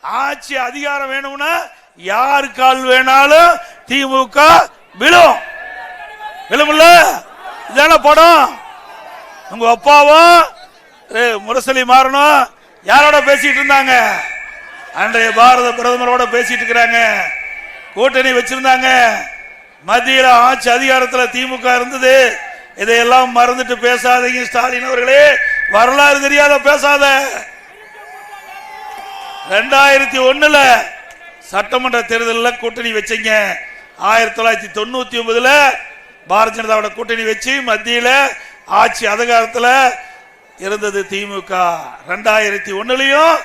ஆட்சி அதிகாரம் வேணும்னா யார் கால் வேணாலும் திமுக விழும். விழும்ல இதான படம். உங்க அப்பாவும் முரசலி முரசொலி மாறணும் யாரோட பேசிட்டு இருந்தாங்க? அன்றைய பாரத பிரதமரோட பேசிட்டு இருக்கிறாங்க. கூட்டணி வச்சிருந்தாங்க. மத்தியில ஆட்சி அதிகாரத்தில் திமுக இருந்தது. இதையெல்லாம் மறந்துட்டு பேசாதீங்க ஸ்டாலின் அவர்களே. வரலாறு தெரியாத பேசாத. ரெண்டாயிரத்தி ஒண்ணுல சட்டமன்ற தேர்தலில் கூட்டணி வச்சீங்க. ஆயிரத்தி தொள்ளாயிரத்தி தொண்ணூத்தி ஒன்பதுல பாரதிய ஜனதாவோட கூட்டணி வச்சு மத்தியில ஆட்சி அதிகாரத்தில் இருந்தது திமுக. ரெண்டாயிரத்தி ஒண்ணுலயும்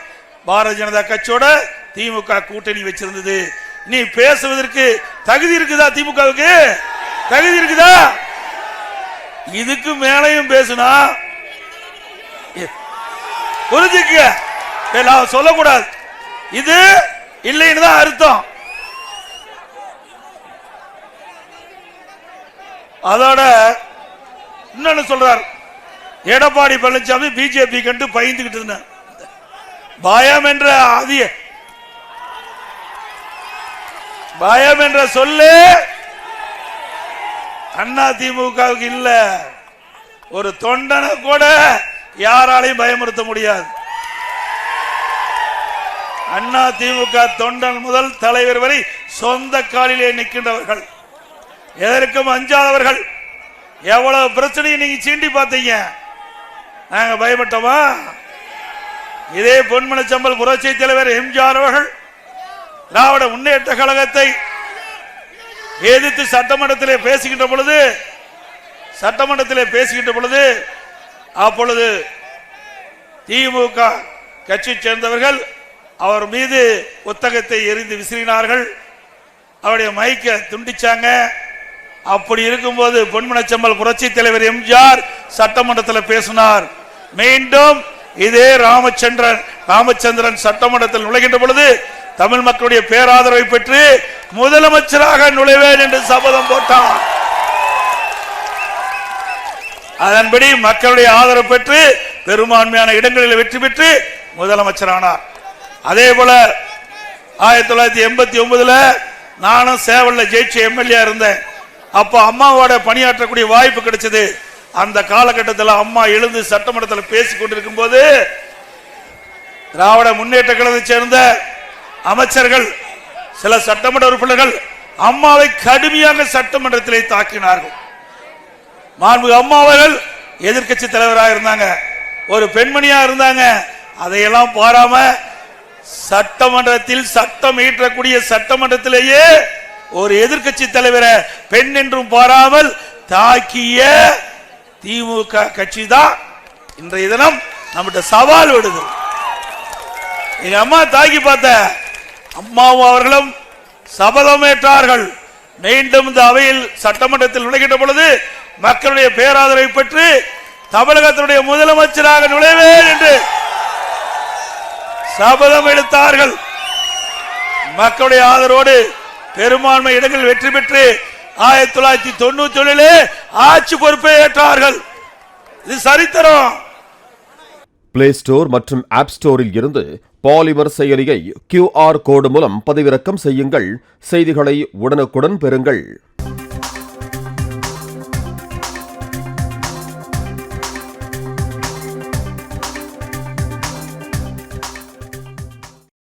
பாரதிய ஜனதா கட்சியோட திமுக கூட்டணி வச்சிருந்தது. நீ பேசுவதற்கு தகுதி இருக்குதா திமுகவுக்கு? தகுதி இருக்குதா? இதுக்கு மேலையும் பேசுனா. புரிஞ்சுக்க நான் சொல்லக்கூடாது. இது இல்லைன்னு தான் அர்த்தம். அதோட இன்னொன்னு சொல்றார். எடப்பாடி பழனிசாமி பிஜேபி கண்டு பயந்துகிட்டு பயம் என்ற ஆதிய பயம் என்ற சொல்லு. அண்ணா திமுகவுக்கு இல்ல. ஒரு தொண்டனை கூட யாராலையும் பயமுறுத்த முடியாது. அண்ணா திமுக தொண்டன் முதல் தலைவர் வரை சொந்த காலிலே நிற்கின்றவர்கள். எதற்கும் அஞ்சாதவர்கள். எவ்வளவு பிரச்சனையை நீங்க சீண்டி பார்த்தீங்க. நாங்க பயப்பட்டோமா? இதே பொன்மனச்சம்பல் புரட்சி தலைவர் எம்ஜிஆர் அவர்கள் திராவிட முன்னேற்ற கழகத்தை எதிர்த்து சட்டமன்றத்திலே பேசுகின்ற பொழுது சட்டமன்றத்திலே பேசுகின்ற பொழுது அப்பொழுது திமுக கட்சி சேர்ந்தவர்கள் அவர் மீது புத்தகத்தை எரிந்து விசிறினார்கள். அவருடைய மைக்க துண்டிச்சாங்க. அப்படி இருக்கும்போது பொன்மனச்சம்பல் புரட்சி தலைவர் எம்ஜிஆர் சட்டமன்றத்தில் பேசினார். மீண்டும் இதே ராமச்சந்திரன் ராமச்சந்திரன் சட்டமன்றத்தில் நுழைகின்ற பொழுது தமிழ் மக்களுடைய பேராதரவை பெற்று முதலமைச்சராக நுழைவேன் என்று சபதம் போட்டார் அதன்படி மக்களுடைய ஆதரவு பெற்று பெரும்பான்மையான இடங்களில் வெற்றி பெற்று முதலமைச்சரானார். அதே போல ஆயிரத்தி தொள்ளாயிரத்தி எண்பத்தி ஒன்பதுல நானும் சேவல்ல ஜெயிச்ச எம்எல்ஏ இருந்தேன். அப்போ அம்மாவோட பணியாற்றக்கூடிய வாய்ப்பு கிடைச்சது. அந்த காலகட்டத்தில் அம்மா எழுந்து சட்டமன்றத்தில் பேசி கொண்டிருக்கும் போது திராவிட முன்னேற்ற கழகத்தை சேர்ந்த அமைச்சர்கள் சில சட்டமன்ற உறுப்பினர்கள் அம்மாவை கடுமையாக சட்டமன்றத்திலே தாக்கினார்கள். மாண்புக அம்மா அவர்கள் எதிர்க்கட்சி தலைவராக இருந்தாங்க. ஒரு பெண்மணியா இருந்தாங்க. அதையெல்லாம் பாராம சட்டமன்றத்தில் சட்டம் ஈற்றக்கூடிய சட்டமன்றத்திலேயே ஒரு எதிர்க்கட்சி தலைவரை பெண் என்றும் பாராமல் தாக்கிய திமுக கட்சி தான் இன்றைய தினம் நம்மகிட்ட சவால் விடுது. எங்க அம்மா தாக்கி பார்த்த அம்மாவும் அவர்களும் சபதமேற்றார்கள். மீண்டும் இந்த அவையில் சட்டமன்றத்தில் நுழைகின்ற பொழுது மக்களுடைய பேராதரவை பெற்று தமிழகத்தினுடைய முதலமைச்சராக நுழைவேன் என்று சபதம் எடுத்தார்கள். மக்களுடைய ஆதரவோடு பெரும்பான்மை இடங்கள் வெற்றி பெற்று ஆயிரத்தி தொள்ளாயிரத்தி தொண்ணூத்தி ஒண்ணிலே ஆட்சி பொறுப்பை ஏற்றார்கள். இது சரித்திரம். பிளே ஸ்டோர் மற்றும் ஆப் ஸ்டோரில் இருந்து பாலிமர் செயலியை கியூஆர் கோடு மூலம் பதிவிறக்கம் செய்யுங்கள். செய்திகளை உடனுக்குடன் பெறுங்கள்.